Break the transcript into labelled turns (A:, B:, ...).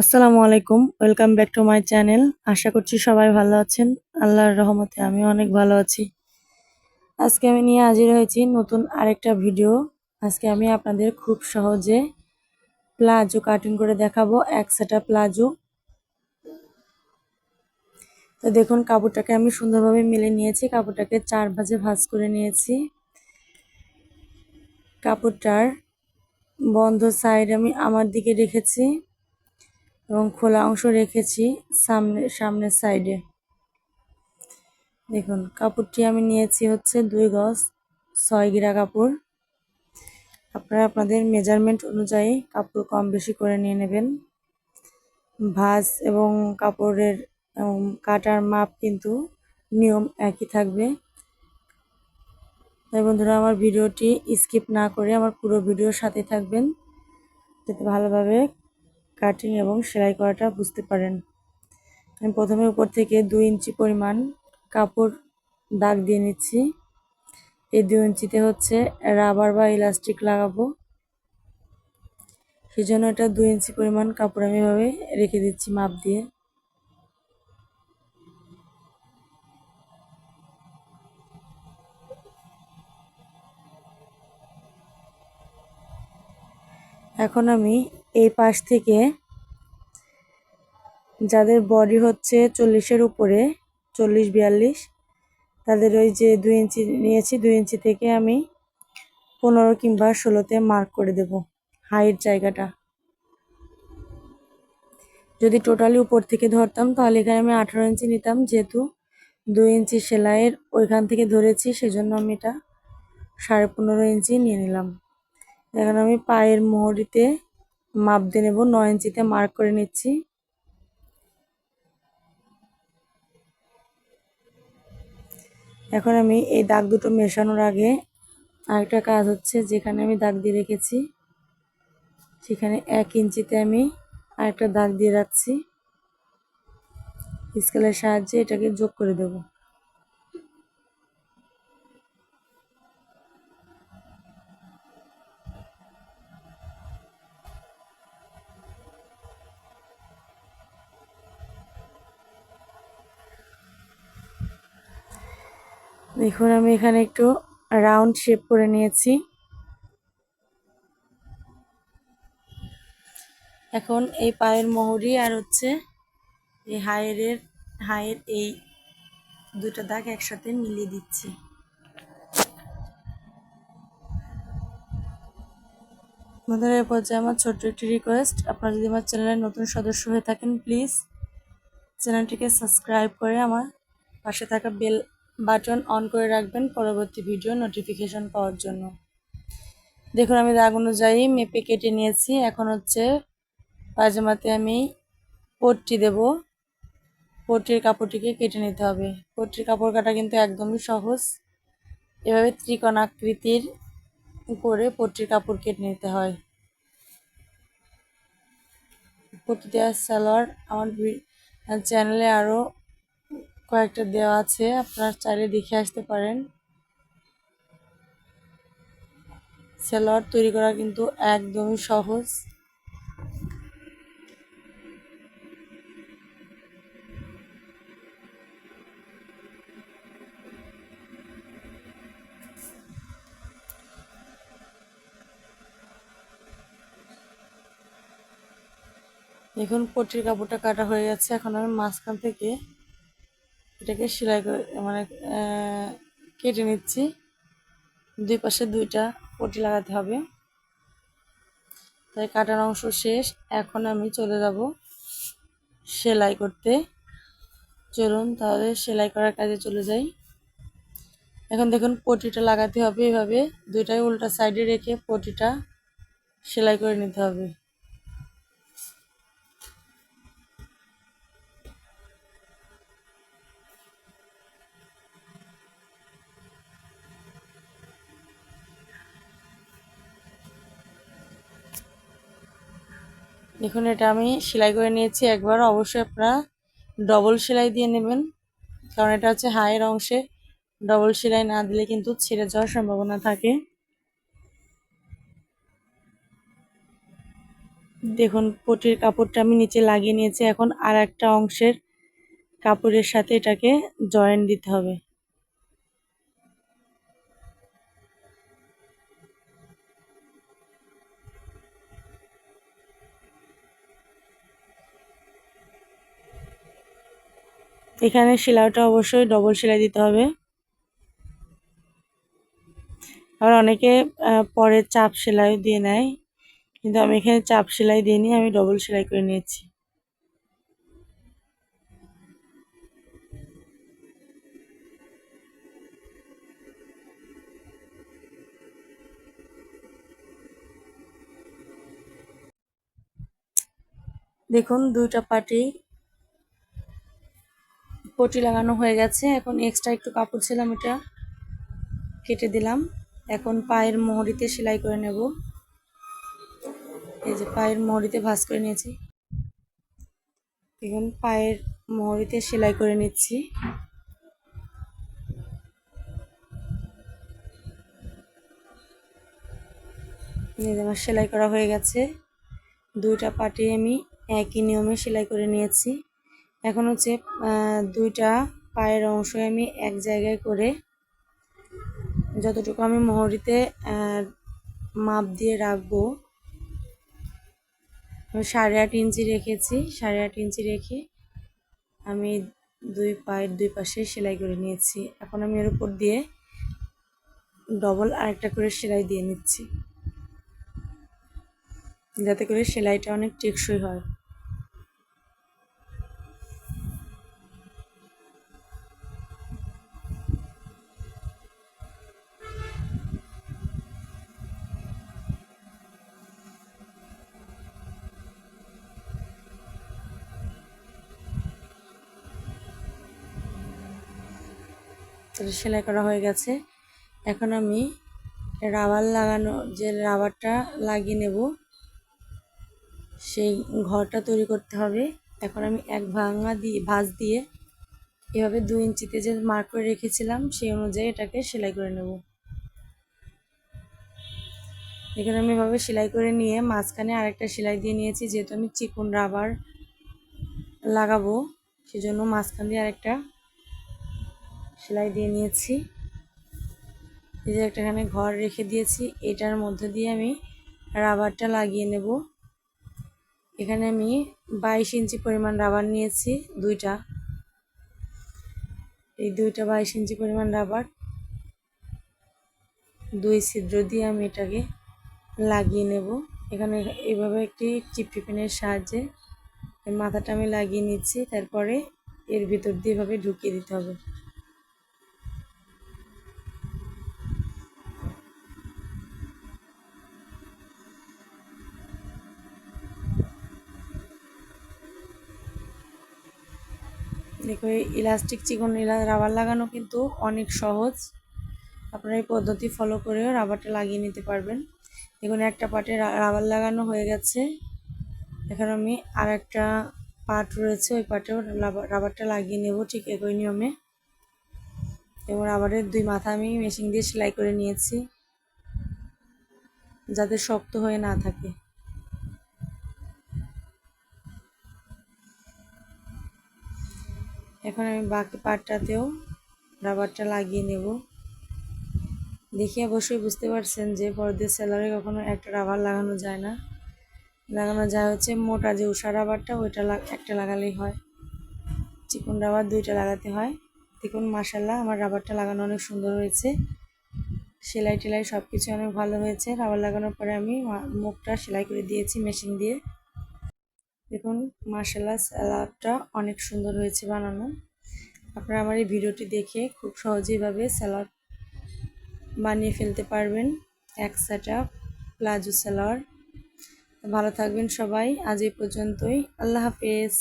A: আসসালামু আলাইকুম, welcome back to my channel. আশা করছি সবাই ভালো আছেন। আল্লাহর রহমতে আমি অনেক ভালো আছি। আজকে আমি নিয়ে হাজির হয়েছি নতুন আরেকটা ভিডিও। আজকে আমি আপনাদের খুব সহজে প্লাজো কাটিং করে দেখাবো, এক সেটা প্লাজো। তো দেখুন, কাপড়টাকে আমি সুন্দরভাবে মিলে নিয়েছি। কাপড়টাকে চার ভাজে ভাজ করে নিয়েছি। কাপড়টার বন্ধ সাইড আমি আমার দিকে রেখেছি। এবং খোলা অংশ রেখেছি সামনে, সামনের সাইডে। দেখুন, কাপড়টি আমি নিয়েছি হচ্ছে দুই গজ ছয় গিরা কাপড়। আপনারা আপনাদের মেজারমেন্ট অনুযায়ী কাপড় কম বেশি করে নিয়ে নেবেন। ভাঁজ এবং কাপড়ের কাটার মাপ কিন্তু নিয়ম একই থাকবে। তাই বন্ধুরা, আমার ভিডিওটি স্কিপ না করে আমার পুরো ভিডিওর সাথে থাকবেন। যাতে ভালোভাবে কাটিং এবং সেলাই করাটা বুঝতে পারেন। আমি প্রথমে উপর থেকে দুই ইঞ্চি পরিমাণ কাপড় দাগ দিয়ে নিচ্ছি। এই দুই ইঞ্চিতে হচ্ছে রাবার বা ইলাস্টিক লাগাবো। সেই জন্য এটা দুই ইঞ্চি পরিমাণ কাপড় আমি এভাবে রেখে দিচ্ছি মাপ দিয়ে। এখন আমি এই পাশ থেকে যাদের বডি হচ্ছে চল্লিশের উপরে, চল্লিশ, বিয়াল্লিশ, তাদের ওই যে দুই ইঞ্চি নিয়েছি, দুই ইঞ্চি থেকে আমি পনেরো কিংবা ষোলোতে মার্ক করে দেব হাইট জায়গাটা। যদি টোটালি উপর থেকে ধরতাম, তাহলে এখানে আমি আঠারো ইঞ্চি নিতাম, যেহেতু দুই ইঞ্চি সেলাইয়ের ওইখান থেকে ধরেছি, সেজন্য আমি এটা সাড়ে পনেরো ইঞ্চি নিয়ে নিলাম। এখন আমি পায়ের মোহরিতে মাপ দিয়ে নেব, নয় ইঞ্চিতে মার্ক করে নিচ্ছি। এখন আমি এই দাগ দুটো মেশানোর আগে আরেকটা কাজ হচ্ছে যেখানে আমি দাগ দিয়ে রেখেছি, সেখানে এক ইঞ্চিতে আমি আরেকটা দাগ দিয়ে রাখছি। স্কেলের সাহায্যে এটাকে যোগ করে দেবো। দেখুন, আমি এখানে একটু রাউন্ড শেপ করে নিয়েছি। এখন এই পায়ের মোহরি আর হচ্ছে এই হায়ের হায়ের এই দুটো দাগ একসাথে মিলিয়ে দিচ্ছি। বন্ধুরা এই পর্যায়ে আমার ছোট্ট একটি রিকোয়েস্ট আপনারা যদি আমার চ্যানেলের নতুন সদস্য হয়ে থাকেন প্লিজ চ্যানেলটিকে সাবস্ক্রাইব করে আমার পাশে থাকা বেল বাটন অন করে রাখবেন পরবর্তী ভিডিও নোটিফিকেশন পাওয়ার জন্য। দেখুন, আমি দাগ অনুযায়ী মেপে কেটে নিয়েছি। এখন হচ্ছে পায়জামাতে আমি পট্টি দেব। পট্টির কাপড়টিকে কেটে নিতে হবে। পট্টির কাপড় কাটা কিন্তু একদমই সহজ। এভাবে ত্রিকোণ আকৃতির করে পট্টির কাপড় কেটে নিতে হয়। পট্টি দেওয়ার সালোয়ার আমার চ্যানেলে আরও কয়েকটা দেওয়া আছে, আপনার চাইলে দেখে আসতে পারেন। স্যালোয়ার তৈরি করা কিন্তু একদমই সহজ। দেখুন, পটির কাপড়টা কাটা হয়ে গেছে। এখন আমি মাঝখান থেকে এটাকে সেলাই করে মানে কেটে নিচ্ছি। দুই পাশে দুইটা পটি লাগাতে হবে। তাই কাটার অংশ শেষ। এখন আমি চলে যাব সেলাই করতে। চলুন তাহলে সেলাই করার কাজে চলে যাই। এখন দেখুন পটিটা লাগাতে হবে এভাবে। দুইটাই উল্টা সাইডে রেখে পটিটা সেলাই করে নিতে হবে। দেখুন, এটা আমি সেলাই করে নিয়েছি। একবার অবশ্যই আপনারা ডবল সেলাই দিয়ে নেবেন। কারণ এটা হচ্ছে হায়ের অংশে ডবল সেলাই না দিলে কিন্তু ছিঁড়ে যাওয়ার সম্ভাবনা থাকে। দেখুন, পটির কাপড়টা আমি নিচে লাগিয়ে নিয়েছি। এখন আর একটা অংশের কাপড়ের সাথে এটাকে জয়েন্ট দিতে হবে। এখানে সেলাইটা অবশ্যই ডবল সেলাই দিতে হবে। আবার অনেকে পরে চাপ সেলাই দিয়ে নেয়, কিন্তু আমি এখানে চাপ সেলাই দিয়ে আমি ডবল সেলাই করে নিয়েছি। দেখুন, দুইটা পাটি পটি লাগানো হয়ে গেছে। এখন এক্সট্রা একটু কাপড় ছিলাম এটা। কেটে দিলাম। এখন পায়ের মোহরিতে সেলাই করে নেব। এই যে পায়ের মোহরিতে ভাঁজ করে নিয়েছি। এখন পায়ের মোহরিতে সেলাই করে নিচ্ছি। আমার সেলাই করা হয়ে গেছে। দুইটা পাটি আমি একই নিয়মে সেলাই করে নিয়েছি। এখন হচ্ছে দুইটা পায়ের অংশ আমি এক জায়গায় করে যতটুকু আমি মোহরিতে মাপ দিয়ে রাখব, আমি সাড়ে আট ইঞ্চি রেখেছি। সাড়ে আট ইঞ্চি রেখে আমি দুই পায়ের দুই পাশে সেলাই করে নিয়েছি। এখন আমি এর উপর দিয়ে ডবল আরেকটা করে সেলাই দিয়ে নিচ্ছি। যাতে করে সেলাইটা অনেক টেকসই হয়। সেলাই করা হয়ে গেছে। এখন আমি রাবার লাগানো, যে রাবারটা লাগিয়ে নেব, সেই ঘরটা তৈরি করতে হবে। এখন আমি এক ভাঙা দিয়ে, ভাঁজ দিয়ে এভাবে দু ইঞ্চিতে যে মার্ক করে রেখেছিলাম, সেই অনুযায়ী এটাকে সেলাই করে নেব। এখানে আমি এভাবে সেলাই করে নিয়ে মাঝখানে আরেকটা সেলাই দিয়ে নিয়েছি, যেহেতু আমি চিকন রাবার লাগাবো, সেজন্য মাঝখান দিয়ে আরেকটা সেলাই দিয়ে নিয়েছি। এই যে একটা এখানে ঘর রেখে দিয়েছি। এটার মধ্যে দিয়ে আমি রাবারটা লাগিয়ে নেব। এখানে আমি বাইশ ইঞ্চি পরিমাণ রাবার নিয়েছি, দুইটা। এই দুইটা বাইশ ইঞ্চি পরিমাণ রাবার, দুই ছিদ্র দিয়ে আমি এটাকে লাগিয়ে নেব। এখানে এইভাবে একটি চিপটি পেনের সাহায্যে মাথাটা আমি লাগিয়ে নিচ্ছি। তারপরে এর ভিতর দিয়ে এভাবে ঢুকিয়ে দিতে হবে। দেখো ইলাস্টিক চিকন রাবার লাগানো কিন্তু অনেক সহজ। আপনারা এই পদ্ধতি ফলো করেও রাবারটা লাগিয়ে নিতে পারবেন। দেখুন, একটা পাটে রাবার লাগানো হয়ে গেছে। এখন আমি আর একটা পাট রয়েছে, ওই পাটেও রাবারটা লাগিয়ে নেব ঠিক একই নিয়মে। এবং রাবারের দুই মাথা আমি মেশিন দিয়ে সেলাই করে নিয়েছি, যাতে শক্ত হয়ে না থাকে। এখন আমি বাকি পাটটাতেও রাবারটা লাগিয়ে নেব। দেখে অবশ্যই বুঝতে পারছেন যে পর্দের সেলারে কখনো একটা রাবার লাগানো যায় না। লাগানো যায় হচ্ছে মোটা যে উষা রাবারটা, ওইটা একটা লাগালেই হয়। চিকন রাবার দুইটা লাগাতে হয়। দেখুন মাসাল্লাহ আমার রাবারটা লাগানো অনেক সুন্দর হয়েছে। সেলাই টেলাই সব কিছু অনেক ভালো হয়েছে। রাবার লাগানোর পরে আমি মুখটা সেলাই করে দিয়েছি মেশিন দিয়ে। দেখুন মার্শাল্লাহ স্যালাডটা অনেক সুন্দর হয়েছে বানানো। আপনারা আমার এই ভিডিওটি দেখে খুব সহজেইভাবে স্যালাড বানিয়ে ফেলতে পারবেন। এক সেট প্লাজো স্যালাড। ভালো থাকবেন সবাই। আজ এই পর্যন্তই। আল্লাহ হাফেজ।